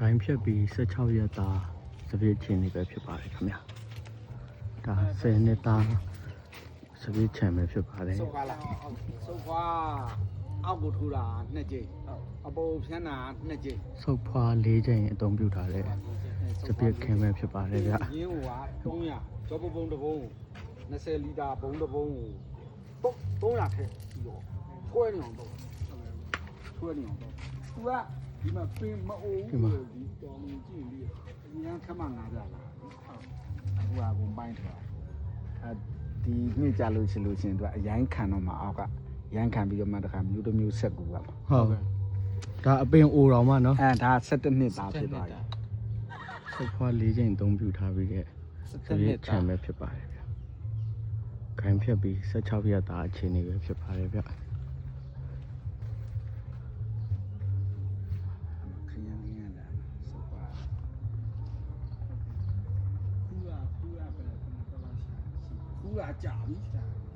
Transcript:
ဂိုင်းဖြတ်ပြီး16ရက်သားစပစ်ချင်းလေးပဲဖြစ်ပါတယ်ခင်ဗျာဒါ10နှစ်သားစပစ်ချန်ပဲဖြစ်ပါတယ်ဆုတ်ခွာလာဆုတ်ခွာအောက်ကိုထိုးတာနှစ်ကြိမ်အပေါ်ဖြန်းတာနှစ်ကြိမ်ဆုတ်ဖွာ၄ချိန်အသုံးပြုထားတဲ့စပစ်ခင်းပဲဖြစ်ပါတယ်ဗျရင်းဟိုက300ကျော်ပုံပုံတစ်ပုံ20လီတာဘုံတစ်ပုံကို300ခဲပြီးတော့ခွဲနေအောင်တော့ ခွဲနေအောင်တော့သူကဒီမှာပင်မအိုးဒီတော်မကြည့်ပြီးအញ្ញခမငါကြလားဟုတ်အခုကဘုံပိုင်းထားအဲဒီနေ့ကြလို့ရှိလို့ရှင်သူကအရင်ခံတော့မှအောက်ကရန်ခံပြီးတော့မှတခါမျိုးတစ်မျိုးဆက်ကူပါမှာဟုတ်ဒါအပင်အိုတော်မှနော်အဲဒါ17နှစ်သားဖြစ်သွားပြီဆုတ်ဖွာ၄ချိန်အသုံးပြုထားပြီးတဲ့စပစ်ချန်ပဲဖြစ်ပါတယ်ဗျဂိုင်းဖြတ်ပြီး16ရက်သားအခြေအနေပဲဖြစ်ပါတယ်ဗျ ခူရခူရ